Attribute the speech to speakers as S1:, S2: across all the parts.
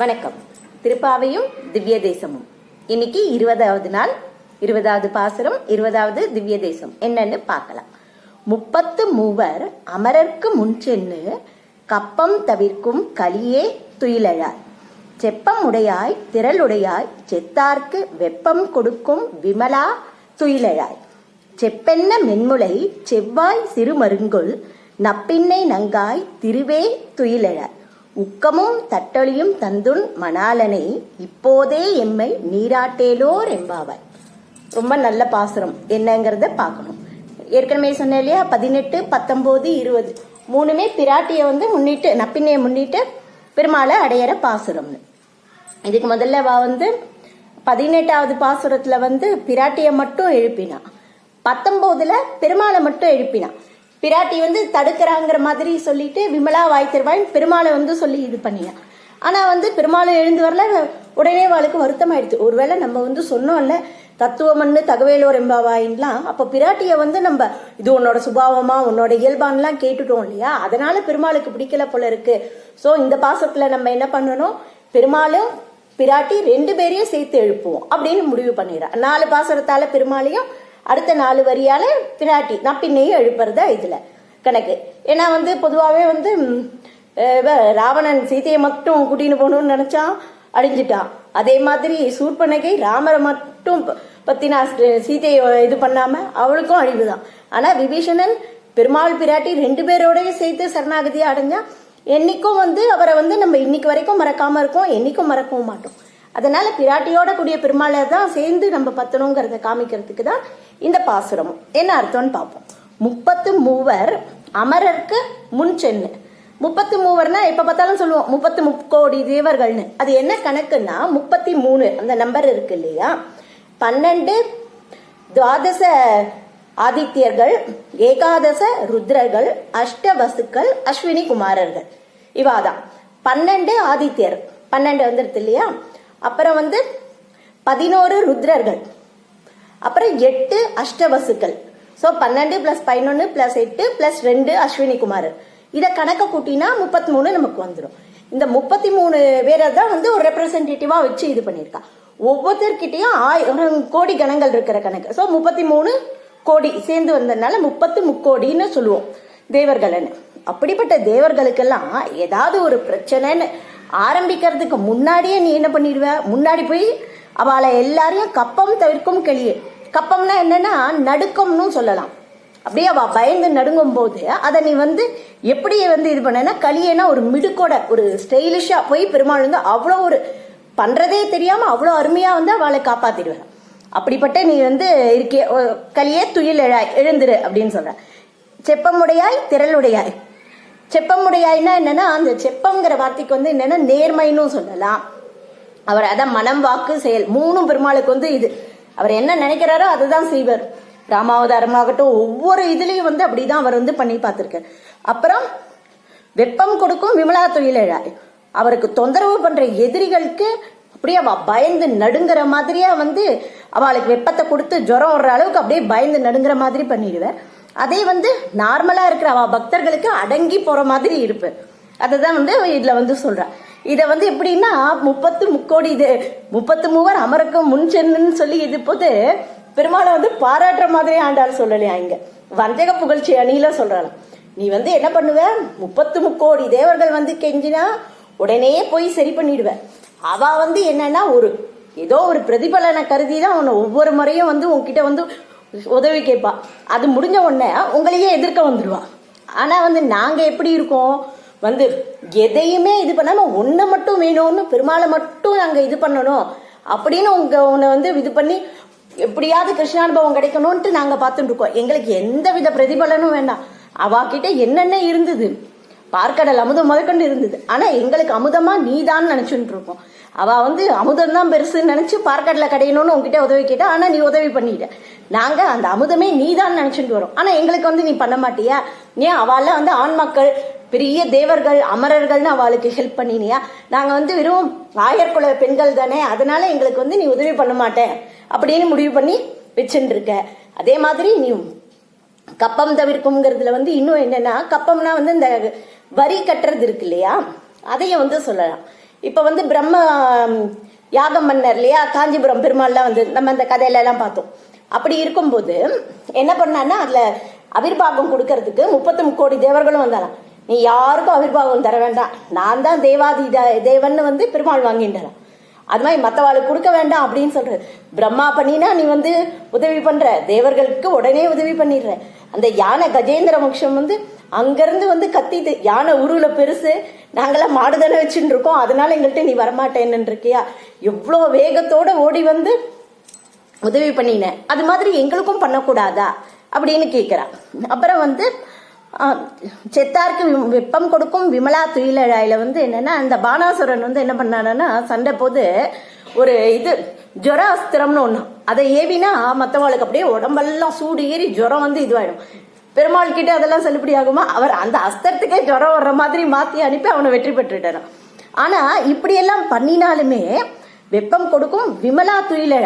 S1: வணக்கம். திருப்பாவையும் திவ்ய தேசமும் இன்னைக்கு இருபதாவது நாள் இருபதாவது பாசுரம் இருபதாவது திவ்ய தேசம் என்னன்னு பார்க்கலாம். முப்பத்து மூவர் அமரர்க்கு முன் சென்று கப்பம் தவிர்க்கும் கலியே துயிலழாய். செப்பம் உடையாய் திரளுடையாய் செத்தார்க்கு வெப்பம் கொடுக்கும் விமலா துயிலழாய். செப்பென்ன மென்முளை செவ்வாய் சிறுமருங்குள் நப்பின்னை நங்காய் திருவே துயிலழாய். உக்கமும் தட்டொழியும் தந்துன் மணாலனை இப்போதே எம்மை நீராட்டேலோர் எம்பாவாய் ரொம்ப நல்ல பாசுரம். என்னங்கிறத பார்க்கணும். ஏற்கனவே சொன்னேன் இல்லையா? பதினெட்டு பத்தொம்போது இருபது. மூணுமே பிராட்டியை வந்து முன்னிட்டு நப்பின்னையை முன்னிட்டு பெருமாளை அடையிற பாசுரம்னு. இதுக்கு முதல்ல வா வந்து பதினெட்டாவது பாசுரத்தில் வந்து பிராட்டியை மட்டும் எழுப்பினா. பத்தொம்போதில் பெருமாளை மட்டும் எழுப்பினா. பிராட்டி வந்து தடுக்கிறாங்கிற மாதிரி சொல்லிட்டு விமலா வாய் பெருமாளை வந்து சொல்லி இது பண்ணியா. ஆனா வந்து பெருமாளும் எழுந்து வரல உடனே அவளுக்கு வருத்தம் ஆயிடுச்சு ஒருவேளை நம்ம வந்து சொன்னோம்ல தத்துவமன்னு தகவேலோர் எம்பாவாயின்லாம் அப்ப பிராட்டிய வந்து நம்ம இது உன்னோட சுபாவமா உன்னோட இயல்பான்லாம் கேட்டுட்டோம் இல்லையா? அதனால பெருமாளுக்கு பிடிக்கல போல இருக்கு. சோ இந்த பாசத்துல நம்ம என்ன பண்ணணும்? பெருமாளும் பிராட்டி ரெண்டு பேரையும் சேர்த்து எழுப்புவோம் அப்படின்னு முடிவு பண்ணிடுறா. நாலு பாசரத்தால பெருமாளையும் அடுத்த நாலு வரியால பிராட்டி நப்பின்னையும் எழுப்புறது இதுல கணக்கு. ஏன்னா வந்து பொதுவாகவே வந்து ராவணன் சீதையை மட்டும் கூட்டின்னு போகணும்னு நினச்சான் அழிஞ்சிட்டான். அதே மாதிரி சூர்பனகை ராமரை மட்டும் ப- பத்தினா சீதையை இது பண்ணாம அவளுக்கும் அழிவு தான் ஆனா விபீஷணன் பெருமாள் பிராட்டி ரெண்டு பேரோடய சேர்த்து சரணாகதியை அடைஞ்சா என்னைக்கும் வந்து அவரை வந்து நம்ம இன்னைக்கு வரைக்கும் மறக்காம இருக்கோம் என்னைக்கும் மறக்கவும் மாட்டோம். அதனால பிராட்டியோட கூடிய பெருமாளை தான் சேர்ந்து நம்ம பத்தணுங்கிறத காமிக்கிறதுக்கு தான் இந்த பாசுரம் என்ன அர்த்தம்னு பார்ப்போம். முப்பத்து மூவர் அமரர்க்கு முன் சென்னு. முப்பத்து மூவர்னா எப்ப பார்த்தாலும் சொல்லுவோம் முப்பத்து முக்கோடி தேவர்கள்னு. அது என்ன கணக்குன்னா முப்பத்தி மூணு அந்த நம்பர் இருக்கு இல்லையா? பன்னெண்டு துவாதச ஆதித்யர்கள் ஏகாதச ருத்ரர்கள் அஷ்டவசுக்கள் அஸ்வினி குமாரர்கள். இவாதான். பன்னெண்டு ஆதித்யர். பன்னெண்டு வந்துருது இல்லையா? அப்புறம் வந்து பதினோரு ருத்ரர்கள். அப்புறம் எட்டு அஷ்டவசுக்கள். ஸோ பன்னெண்டு பிளஸ் பதினொன்று பிளஸ் எட்டு பிளஸ் ரெண்டு அஸ்வினி குமார் இதை கணக்க கூட்டினா முப்பத்தி மூணு நமக்கு வந்துடும் இந்த முப்பத்தி மூணு பேரை தான் வந்து ஒரு ரெப்ரசன்டேட்டிவா வச்சு இது பண்ணியிருக்கா. ஒவ்வொருத்தர்கிட்டயும் ஆயிரம் கோடி கணங்கள் இருக்கிற கணக்கு. ஸோ முப்பத்தி மூணு கோடி சேர்ந்து வந்ததுனால முப்பத்து முக்கோடின்னு சொல்லுவோம். தேவர்களன்னு அப்படிப்பட்ட தேவர்களுக்கெல்லாம் ஏதாவது ஒரு பிரச்சனைன்னு ஆரம்பிக்கிறதுக்கு முன்னாடியே நீ என்ன பண்ணிடுவ? முன்னாடி போய் அவளை எல்லாரையும் கப்பம் தவிர்க்கும் கிளியே. கப்பம்னா என்னன்னா நடுக்கம்னு சொல்லலாம். அப்படியே அவ பயந்து நடுங்கும் போது அதை நீ வந்து எப்படி வந்து இது பண்ணனா களியனா ஒரு மிடுக்கோட ஒரு ஸ்டைலிஷா போய் பெருமாள் வந்து அவ்வளோ ஒரு பண்றதே தெரியாம அவ்வளோ அருமையா வந்து அவளை காப்பாத்திடுவேன் அப்படிப்பட்ட நீ வந்து இருக்கே ஓ, கலியே துயில் எழாய் எழுந்துரு அப்படின்னு சொல்ற. செப்பமுடையாய் திரளுடையாய். செப்பமுடையாய்னா என்னன்னா அந்த செப்பம்ங்கிற வார்த்தைக்கு வந்து என்னன்னா நேர்மைன்னு சொல்லலாம். அவர் அதான் மனம் வாக்கு செயல் மூணும் பெருமாளுக்கு வந்து இது. அவர் என்ன நினைக்கிறாரோ அதுதான் செய்வர். ராமாவதாரமாகட்டும் ஒவ்வொரு இதுலயும் வந்து அப்படிதான் அவர் வந்து பண்ணி பார்த்திருக்கார். அப்புறம் வெப்பம் கொடுக்கும் விமலா தொழிலழாய் அவருக்கு தொந்தரவு பண்ற எதிரிகளுக்கு அப்படியே அவ பயந்து நடுங்கிற மாதிரியா வந்து அவளுக்கு வெப்பத்தை கொடுத்து ஜுரம் வர்ற அளவுக்கு அப்படியே பயந்து நடுங்கிற மாதிரி பண்ணிடுவேன் அதே வந்து நார்மலா இருக்கிற அவ பக்தர்களுக்கு அடங்கி போற மாதிரி இருப்பேன் அதை தான் வந்து இதுல வந்து சொல்றா. இதை வந்து எப்படின்னா முப்பத்து முக்கோடி இது முப்பத்து மூவர் அமரக்கும் முன் சென்னுன்னு சொல்லி இது போது பெருமாளை வந்து பாராட்டுற மாதிரி ஆண்டாள் சொல்லலையா இங்க? வஞ்சக புகழ்ச்சி அணியில சொல்கிறாங்க நீ வந்து என்ன பண்ணுவ? முப்பத்து முக்கோடி தேவர்கள் வந்து கெஞ்சினா உடனே போய் சரி பண்ணிடுவ. அவ வந்து என்னன்னா ஒரு ஏதோ ஒரு பிரதிபலனை கருதி தான் உன்னை ஒவ்வொரு முறையும் வந்து உன்கிட்ட வந்து உதவி கேட்பா. அது முடிஞ்ச உடனே உங்களையே எதிர்க்க வந்துடுவான் ஆனா வந்து நாங்க எப்படி இருக்கோம்? வந்து எதையுமே இது பண்ணாம ஒன்றை மட்டும் வேணும்னு பெருமாளை மட்டும் நாங்க இது பண்ணணும். அப்படின்னு உங்க உன்னை வந்து இது பண்ணி எப்படியாவது கிருஷ்ணானுபவம் கிடைக்கணும்ட்டு நாங்க பார்த்துட்டு இருக்கோம். எங்களுக்கு எந்த வித பிரதிபலனும் வேண்டாம். அவா கிட்ட என்னென்ன இருந்தது? பார்க்கடல் அமுதம் முதற்கொண்டு இருந்தது. ஆனா எங்களுக்கு அமுதமா நீதான் நினைச்சுட்டு இருக்கோம். அவ வந்து அமுதம் தான் பெருசுன்னு நினைச்சு பார்க்கடலை கடையணும்னு உங்ககிட்ட உதவி கேட்டா ஆனா நீ உதவி பண்ணிட்ட. நாங்க அந்த அமுதமே நீதான் நினைச்சுட்டு வரோம். ஆனா எங்களுக்கு வந்து நீ பண்ண மாட்டியா? ஏன் அவள வந்து ஆண் மக்கள் பெரிய தேவர்கள் அமரர்கள்னு அவளுக்கு ஹெல்ப் பண்ணினியா? நாங்க வந்து வெறும் ஆயர்குல பெண்கள் தானே அதனால எங்களுக்கு வந்து நீ உதவி பண்ண மாட்டேன் அப்படின்னு முடிவு பண்ணி வச்சுட்டு இருக்க அதே மாதிரி நீ கப்பம் தவிர்க்கும்ங்கிறதுல வந்து இன்னும் என்னன்னா கப்பம்னா வந்து இந்த வரி கட்டுறது இருக்கு இல்லையா? அதையும் வந்து சொல்லலாம். இப்ப வந்து பிரம்ம யாகம் பண்ணார் இல்லையா? காஞ்சிபுரம் பெருமாள்லாம் வந்து நம்ம அந்த கதையில எல்லாம் பார்த்தோம். அப்படி இருக்கும்போது என்ன பண்ணான்னா அதுல அவிர்வாகம் கொடுக்கறதுக்கு முப்பத்தி முக்கோடி தேவர்களும் வந்தாலாம் நீ யாருக்கும் அவிர்வாகம் தர வேண்டாம். நான் தான் தேவாதி தேவன் தேவன்னு வந்து பெருமாள் வாங்கிட்டாராம் அது மாதிரி மற்றவாளுக்கு கொடுக்க வேண்டாம் அப்படின்னு சொல்ற பிரம்மா பண்ணினா நீ வந்து உதவி பண்ற. தேவர்களுக்கு உடனே உதவி பண்ணிடுற. அந்த யானை கஜேந்திர மோட்சம் வந்து அங்கிருந்து வந்து கத்திட்டு யானை உருவில் பெருசு நாங்களாம் மாடு தானே வச்சுட்டு இருக்கோம் அதனால எங்கள்கிட்ட நீ வரமாட்டேன்னு இருக்கியா? எவ்வளோ வேகத்தோட ஓடி வந்து உதவி பண்ணினேன் அது மாதிரி எங்களுக்கும் பண்ணக்கூடாதா? அப்படின்னு கேட்குறான் அப்புறம் வந்து செத்தாருக்கு வெப்பம் கொடுக்கும் விமலா துயிலழாயில் வந்து என்னென்னா அந்த பானாசுரன் வந்து என்ன பண்ணானா சண்டை போது ஒரு இது ஜுர அஸ்திரம்னு ஒன்று அதை ஏவினா மற்றவங்களுக்கு அப்படியே உடம்பெல்லாம் சூடு ஏறி ஜுரம் வந்து இதுவாயிடும். பெருமாள் கிட்ட அதெல்லாம் செல்லுபடி ஆகுமா? அவர் அந்த அஸ்தத்துக்கே ஜுரம் வர்ற மாதிரி மாற்றி அனுப்பி அவனை வெற்றி பெற்றுட்டாராம் ஆனால் இப்படியெல்லாம் பண்ணினாலுமே வெப்பம் கொடுக்கும் விமலா துயிலழ.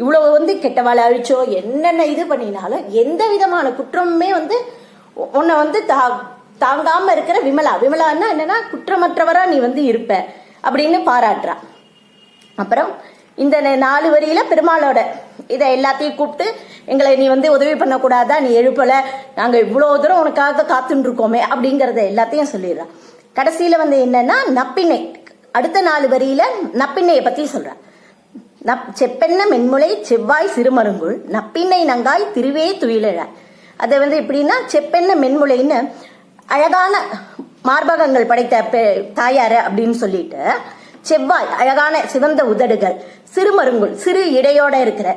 S1: இவ்வளவு வந்து கெட்டவாளை அழிச்சோ என்னென்ன இது பண்ணினாலும் எந்த விதமான குற்றமுமே வந்து உன்னை வந்து தா தாங்காம இருக்கிற விமலா. விமலான்னா என்னன்னா குற்றமற்றவரா நீ வந்து இருப்ப அப்படின்னு பாராட்டுறா அப்புறம் இந்த நாலு வரியில பெருமாளோட. இதை எல்லாத்தையும் கூப்பிட்டு எங்களை நீ வந்து உதவி பண்ணக்கூடாதா நீ எழுப்பல நாங்க இவ்வளவு தூரம் உனக்காக காத்துட்டு இருக்கோமே அப்படிங்கறத எல்லாத்தையும் சொல்லிடுறா. கடைசியில வந்து என்னன்னா நப்பிண்ணை. அடுத்த நாலு வரியில நப்பிண்ணையை பத்தி சொல்றா. நப் செப்பெண்ண மென்முளை செவ்வாய் சிறுமருங்குள் நப்பிண்ணை நங்காய் திருவே துயிலழ. அதை வந்து எப்படின்னா செப்பெண்ண மென்முளைன்னு அழகான மார்பகங்கள் படைத்த பெ- அப்படின்னு சொல்லிட்டு செவ்வாய் அழகான சிவந்த உதடுகள் சிறுமருங்குள் சிறு இடையோட இருக்கிற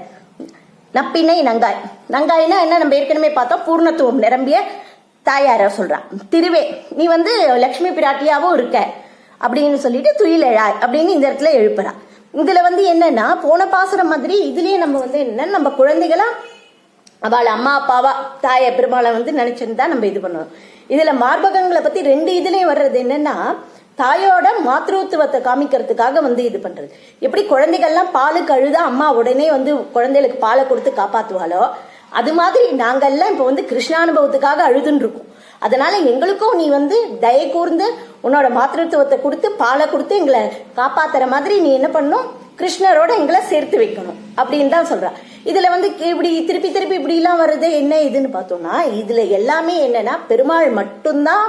S1: நப்பினை நங்காய். நங்காய்னா என்ன? நம்ம ஏற்கனவே பார்த்தோம் பூர்ணத்துவம் நிரம்பிய தாயார சொல்றான் திருவே நீ வந்து லக்ஷ்மி பிராட்டியாவும் இருக்க அப்படின்னு சொல்லிட்டு துயிலழாய் அப்படின்னு இந்த இடத்துல எழுப்புறா. இதுல வந்து என்னன்னா போன பாசுரம் மாதிரி இதுலயே நம்ம வந்து என்ன நம்ம குழந்தைகளா அவள் அம்மா அப்பாவா தாய பெருமாளை வந்து நினைச்சிருந்தா நம்ம இது பண்ணுவோம். இதுல மார்பகங்களை பத்தி ரெண்டு இதுலயும் வர்றது என்னன்னா தாயோட மாத்ருத்துவத்தை காமிக்கிறதுக்காக வந்து இது பண்றது. எப்படி குழந்தைகள்லாம் பாலுக்கு அழுதா அம்மா உடனே வந்து குழந்தைகளுக்கு பாலை கொடுத்து காப்பாத்துவாளோ அது மாதிரி நாங்கள்லாம் இப்போ வந்து கிருஷ்ணானுபவத்துக்காக அழுதுன்னு இருக்கோம் அதனால எங்களுக்கும் நீ வந்து தயை கூர்ந்து உன்னோட மாத்திருத்துவத்தை கொடுத்து பாலை கொடுத்து எங்களை காப்பாத்துற மாதிரி நீ என்ன பண்ணும்? கிருஷ்ணரோட எங்களை சேர்த்து வைக்கணும் அப்படின்னு தான் சொல்றா. இதுல வந்து இப்படி திருப்பி திருப்பி இப்படி எல்லாம் வருது என்ன இதுன்னு பார்த்தோம்னா இதுல எல்லாமே என்னன்னா பெருமாள் மட்டும்தான்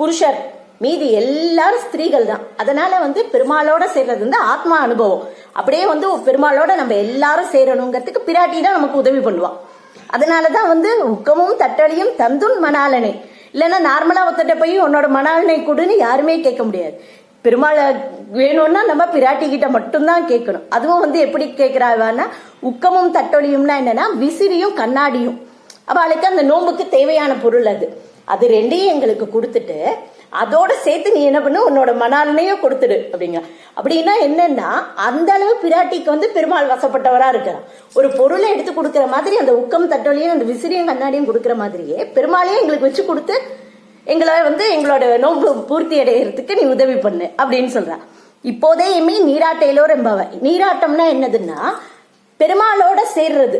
S1: புருஷர். மீதி எல்லாரும் ஸ்திரீகள் தான் அதனால வந்து பெருமாளோட சேர்றது வந்து ஆத்மா அனுபவம். அப்படியே வந்து பெருமாளோட நம்ம எல்லாரும் சேரணுங்கிறதுக்கு பிராட்டி தான் நமக்கு உதவி பண்ணுவான். அதனாலதான் வந்து உக்கமும் தட்டழியும் தந்துன் மணாலனை இல்லைன்னா நார்மலா ஒருத்தட்ட போய் உன்னோட மணாலனை கொடுன்னு யாருமே கேட்க முடியாது. பெருமாளை வேணும்னா நம்ம பிராட்டி கிட்ட மட்டும்தான் கேட்கணும். அதுவும் வந்து எப்படி கேட்கிறாங்கன்னா உக்கமும் தட்டொலியும்னா என்னன்னா விசிறியும் கண்ணாடியும். அவளுக்கு அந்த நோம்புக்கு தேவையான பொருள் அது. அது ரெண்டையும் எங்களுக்கு கொடுத்துட்டு அதோட சேர்த்து நீ என்ன பண்ணு? உன்னோட மணாலனையும் கொடுத்துடு அப்படிங்க. அப்படின்னா என்னன்னா அந்த அளவு பிராட்டிக்கு வந்து பெருமாள் வசப்பட்டவரா இருக்கிறான் ஒரு பொருளை எடுத்து கொடுக்குற மாதிரி அந்த உக்கம் தட்டோலையும் அந்த விசிறியும் கண்ணாடியும் கொடுக்குற மாதிரியே பெருமாளையும் எங்களுக்கு வச்சு கொடுத்து எங்களை வந்து எங்களோட நோன்பு பூர்த்தி அடைகிறதுக்கு நீ உதவி பண்ணு அப்படின்னு சொல்றான் இப்போதே எம்மி நீராட்டையிலோ என்பவ. நீராட்டம்னா என்னதுன்னா பெருமாளோட சேர்றது.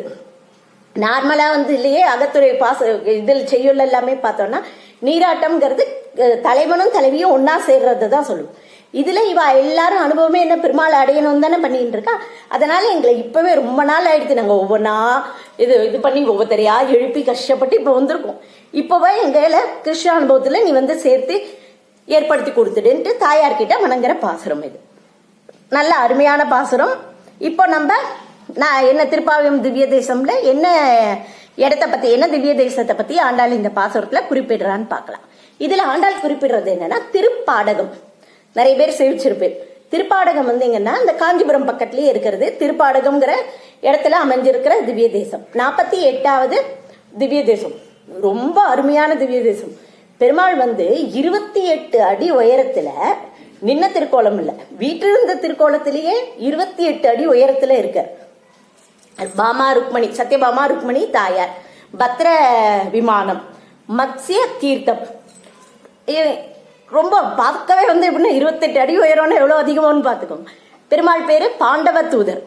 S1: நார்மலா வந்து இல்லையே அகத்துறை பாச இதில் செய்யுள்ள எல்லாமே பார்த்தோம்னா நீராட்டம்ங்கிறது தலைவனும் தலைவியும் ஒன்னா சேர்றது தான் சொல்லுவோம் இதுல இவ எல்லாரும் அனுபவமே என்ன பெருமாள் அடையணும் தானே பண்ணிட்டு இருக்கா? அதனால எங்களை இப்பவே ரொம்ப நாள் ஆயிடுச்சு. நாங்க ஒவ்வொன்றா இது இது பண்ணி ஒவ்வொருத்தரையா எழுப்பி கஷ்டப்பட்டு இப்ப வந்திருக்கோம். இப்பவே எங்களை கிருஷ்ண அனுபவத்துல நீ வந்து சேர்த்து ஏற்படுத்தி கொடுத்துடுன்ட்டு தாயார்கிட்ட வணங்குற பாசுரம் இது. நல்ல அருமையான பாசுரம். இப்போ நம்ம நான் என்ன திருப்பாவியம் திவ்ய தேசம்ல என்ன இடத்த பத்தி என்ன திவ்ய தேசத்தை பத்தி ஆண்டாள் இந்த பாசுரத்துல குறிப்பிடுறான்னு பார்க்கலாம். இதுல ஆண்டாள் குறிப்பிடுறது என்னன்னா திருப்பாடகம். நிறைய பேர் சிரிச்சிருப்பேன். திருப்பாடகம் வந்தீங்கன்னா இந்த காஞ்சிபுரம் பக்கத்துலயே இருக்கிறது. திருப்பாடகம்ங்கிற இடத்துல அமைஞ்சிருக்கிற திவ்ய தேசம் நாற்பத்தி எட்டாவது திவ்ய தேசம் ரொம்ப அருமையான திவ்ய தேசம் பெருமாள் வந்து இருபத்தி எட்டு அடி உயரத்துல நின்ன திருக்கோலம் இல்ல. வீட்டிலிருந்த திருக்கோலத்திலேயே இருபத்தி எட்டு அடி உயரத்துல இருக்கார். பாமா ருக்மணி சத்யபாமா ருக்மணி தாயார். பத்ர விமானம். மத்ஸ்ய தீர்த்தம். ரொம்ப பார்க்கவே வந்து எப்படின்னா இருபத்தெட்டு அடி உயரம்னு எவ்வளோ அதிகமானு பார்த்துக்கோங்க. பெருமாள் பேர் பாண்டவ தூதர்.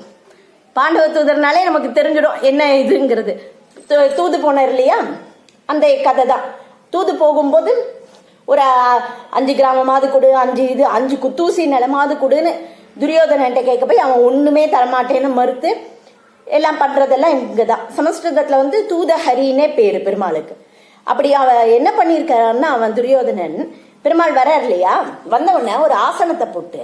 S1: பாண்டவ தூதர்னாலே நமக்கு தெரிஞ்சிடும் என்ன இதுங்கிறது. தூ- தூது போனார் இல்லையா? அந்த கதை தான். தூது போகும்போது ஒரு அஞ்சு கிராமமாவது கொடு அஞ்சு இது அஞ்சு குத்தூசி நிலமாவது கொடுன்னு துரியோதனன்ட்ட கேட்க போய் அவன் ஒன்றுமே தரமாட்டேன்னு மறுத்து எல்லாம் பண்ணுறதெல்லாம் இங்கே தான் சமஸ்கிருதத்தில் வந்து தூதஹரின்னே பேர் பெருமாளுக்கு. அப்படி அவ என்ன பண்ணியிருக்கான்னா அவன் துரியோதனன் பெருமாள் வரார் இல்லையா? வந்த உடனே ஒரு ஆசனத்தை போட்டு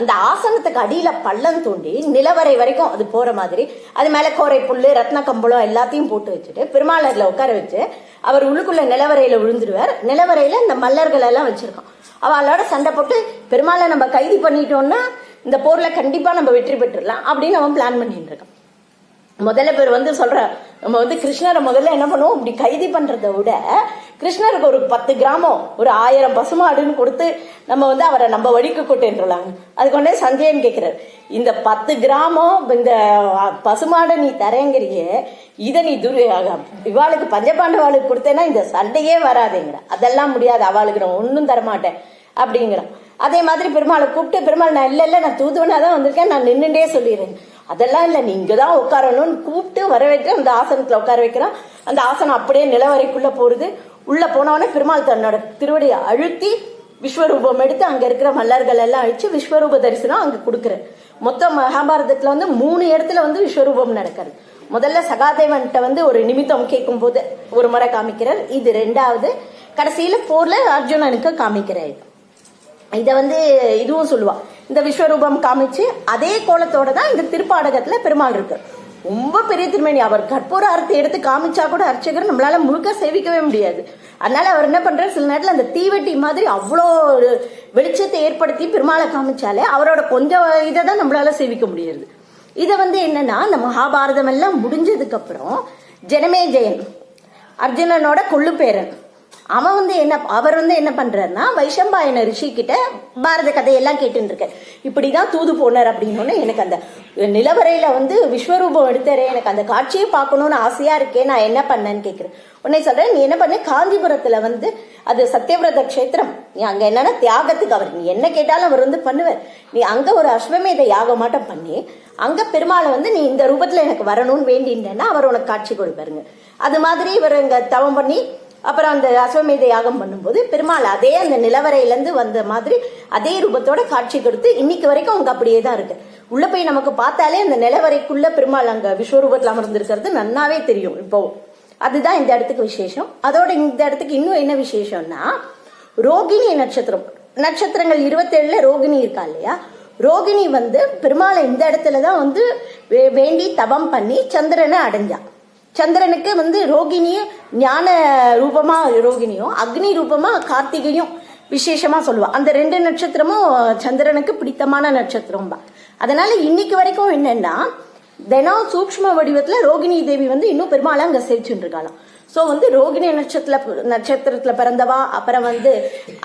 S1: அந்த ஆசனத்துக்கு அடியில பள்ளம் தோண்டி நிலவரை வரைக்கும் அது போற மாதிரி அது மேல கோரை புல்லு ரத்ன கம்பளம் எல்லாத்தையும் போட்டு வச்சுட்டு பெருமாள் அதுல உட்கார வச்சு அவர் உள்ளுக்குள்ள நிலவரையில விழுந்துருவார். நிலவரையில இந்த மல்லர்கள் எல்லாம் வச்சிருக்கோம் அவளோட சண்டை போட்டு பெருமாளை நம்ம கைது பண்ணிட்டோம்னா இந்த போர்ல கண்டிப்பா நம்ம வெற்றி பெற்றுடலாம் அப்படின்னு அவன் பிளான் பண்ணிட்டு இருக்கான். முதல்ல பேர் வந்து சொல்ற நம்ம வந்து கிருஷ்ணரை முதல்ல என்ன பண்ணுவோம்? இப்படி கைது பண்றதை விட கிருஷ்ணருக்கு ஒரு பத்து கிராமம் ஒரு ஆயிரம் பசுமாடுன்னு கொடுத்து நம்ம வந்து அவரை நம்ம வழிக்கு கூட்டேன்றாங்க அதுக்கு உடனே சஞ்சயன் கேட்கிறார். இந்த பத்து கிராமம் இந்த பசுமாடை நீ தரேங்கிறியே இதை நீ துரு இவாளுக்கு பஞ்சபாண்டவாளுக்கு கொடுத்தேன்னா இந்த சண்டையே வராதுங்கிற அதெல்லாம் முடியாது அவளுக்கு நான் ஒன்றும் தரமாட்டேன் அப்படிங்கிறான் அதே மாதிரி பெருமாளை கூப்பிட்டு பெருமாள் நான் இல்லை இல்லை நான் தூதுவனா தான் வந்திருக்கேன் நான் நின்றுட்டே சொல்லிடுறேன். அதெல்லாம் இல்லை நீங்க தான் உட்காரணும்னு கூப்பிட்டு வர வைக்க அந்த ஆசனத்தில் உட்கார வைக்கிறான் அந்த ஆசனம் அப்படியே நிலவரைக்குள்ள போறது. உள்ள போனவொடனே பெருமாள் தன்னோட திருவடியை அழுத்தி விஸ்வரூபம் எடுத்து அங்க இருக்கிற மல்லர்கள் எல்லாம் அழிச்சு விஸ்வரூப தரிசனம் அங்க கொடுக்குறாரு மொத்த மகாபாரதத்துல வந்து மூணு இடத்துல வந்து விஸ்வரூபம் நடக்கிறது. முதல்ல சகாதேவன்கிட்ட வந்து ஒரு நிமித்தம் கேட்கும் போது ஒரு முறை காமிக்கிறார். இது ரெண்டாவது கடைசியில போர்ல அர்ஜுனனுக்கு காமிக்கிறார். இதை வந்து இதுவும் சொல்லுவா. இந்த விஸ்வரூபம் காமிச்சு அதே கோலத்தோட தான் இந்த திருப்பாடகத்துல பெருமாள் இருக்கு. ரொம்ப பெரிய திருமணி அவர் கற்பூர அறுத்து எடுத்து காமிச்சா கூட அர்ச்சகர் நம்மளால முழுக்க சேவிக்கவே முடியாது. அதனால அவர் என்ன பண்றாரு? சில நேரத்துல அந்த தீவெட்டி மாதிரி அவ்வளோ வெளிச்சத்தை ஏற்படுத்தி பெருமாளை காமிச்சாலே அவரோட கொஞ்சம் இதை தான் நம்மளால சேவிக்க முடியாது. இதை வந்து என்னன்னா இந்த மகாபாரதம் எல்லாம் முடிஞ்சதுக்கு அப்புறம் ஜனமே ஜெயன் அர்ஜுனனோட கொள்ளு பேரன் அவன் வந்து என்ன அவர் வந்து என்ன பண்றாருன்னா வைஷம்பாயன ரிஷி கிட்ட பாரத கதையெல்லாம் கேட்டுட்டு இருக்காரு இப்படிதான் தூது போனார் அப்படின்னு எனக்கு அந்த நிலவரையில வந்து விஸ்வரூபம் எடுத்தாரே எனக்கு அந்த காட்சியை பார்க்கணும்னு ஆசையா இருக்கே நான் என்ன பண்ணேன்னு கேட்குறேன் உடனே சொல்றேன் நீ என்ன பண்ண? காஞ்சிபுரத்துல வந்து அது சத்யவிரத க்ஷேத்திரம். நீ அங்க என்னன்னா தியாகத்துக்கு அவர் நீ என்ன கேட்டாலும் அவர் வந்து பண்ணுவார். நீ அங்க ஒரு அஸ்வமேத யாக மாட்டம் பண்ணி. அங்க பெருமாளை வந்து நீ இந்த ரூபத்துல எனக்கு வரணும்னு வேண்டின்றேன்னா அவர் உனக்கு காட்சி கொடுப்பாருங்க. அது மாதிரி இவர் இங்க தவம் பண்ணி அப்புறம் அந்த அஸ்வமேத யாகம் பண்ணும்போது பெருமாள் அதே அந்த நிலவரையிலேருந்து வந்த மாதிரி அதே ரூபத்தோட காட்சி கொடுத்து இன்னைக்கு வரைக்கும் அவங்க அப்படியே தான் இருக்கு. உள்ள போய் நமக்கு பார்த்தாலே அந்த நிலவரைக்குள்ள பெருமாள் அங்க விஸ்வரூபத்தில் அமர்ந்திருக்கிறது நன்னாவே தெரியும் இப்போ. அதுதான் இந்த இடத்துக்கு விசேஷம். அதோட இந்த இடத்துக்கு இன்னும் என்ன விசேஷம்னா ரோகிணி நட்சத்திரம். நட்சத்திரங்கள் இருபத்தேழுல ரோகிணி இருக்கா இல்லையா? ரோகிணி வந்து பெருமாளை இந்த இடத்துல தான் வந்து வே- வேண்டி தபம் பண்ணி சந்திரனை அடைஞ்சா. சந்திரனுக்கு வந்து ரோகிணியே ஞான ரூபமா ரோகிணியும் அக்னி ரூபமா கார்த்திகையும் விசேஷமா சொல்லுவாள் அந்த ரெண்டு நட்சத்திரமும் சந்திரனுக்கு பிடித்தமான நட்சத்திரம் தான் அதனால இன்னைக்கு வரைக்கும் என்னன்னா தினம் சூக்ஷ்ம வடிவத்துல ரோகிணி தேவி வந்து இன்னும் பெரும்பாலும் அங்க சேவிச்சுட்டு இருக்காளாம் ஸோ வந்து ரோகிணி நட்சத்திர நட்சத்திரத்துல பிறந்தவா அப்புறம் வந்து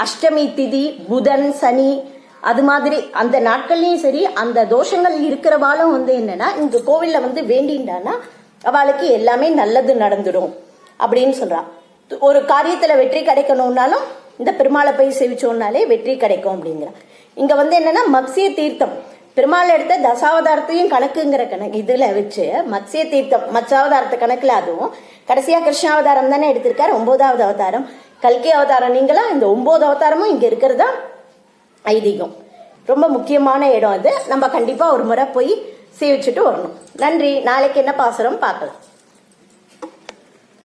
S1: அஷ்டமி திதி புதன் சனி அது மாதிரி அந்த நாட்கள்லயும் சரி அந்த தோஷங்கள் இருக்கிறவாலும் வந்து என்னன்னா இங்க கோவில்ல வந்து வேண்டின்றான்னா அவளுக்கு எல்லாமே நல்லது நடந்துடும் அப்படின்னு சொல்கிறான் ஒரு காரியத்துல வெற்றி கிடைக்கணும்னாலும் இந்த பெருமாளை போய் சேவிச்சோம்னாலே வெற்றி கிடைக்கும் அப்படிங்கிறா இங்க வந்து என்னன்னா மத்சிய தீர்த்தம். பெருமாள் எடுத்த தசாவதாரத்தையும் கணக்குங்கிற கணக்கு இதுல வச்சு மத்சிய தீர்த்தம் மத்சாவதாரத்தை கணக்குல அதுவும் கடைசியா கிருஷ்ணாவதாரம் தானே எடுத்திருக்காரு ஒன்பதாவது அவதாரம். கல்கி அவதாரம் நீங்களா இந்த ஒன்பது அவதாரமும் இங்க இருக்கிறதா ஐதீகம். ரொம்ப முக்கியமான இடம் அது. நம்ம கண்டிப்பா ஒரு முறை போய் சீவிச்சுட்டு வரணும். நன்றி. நாளைக்கு என்ன பாசுரம்? பார்க்கலாம்.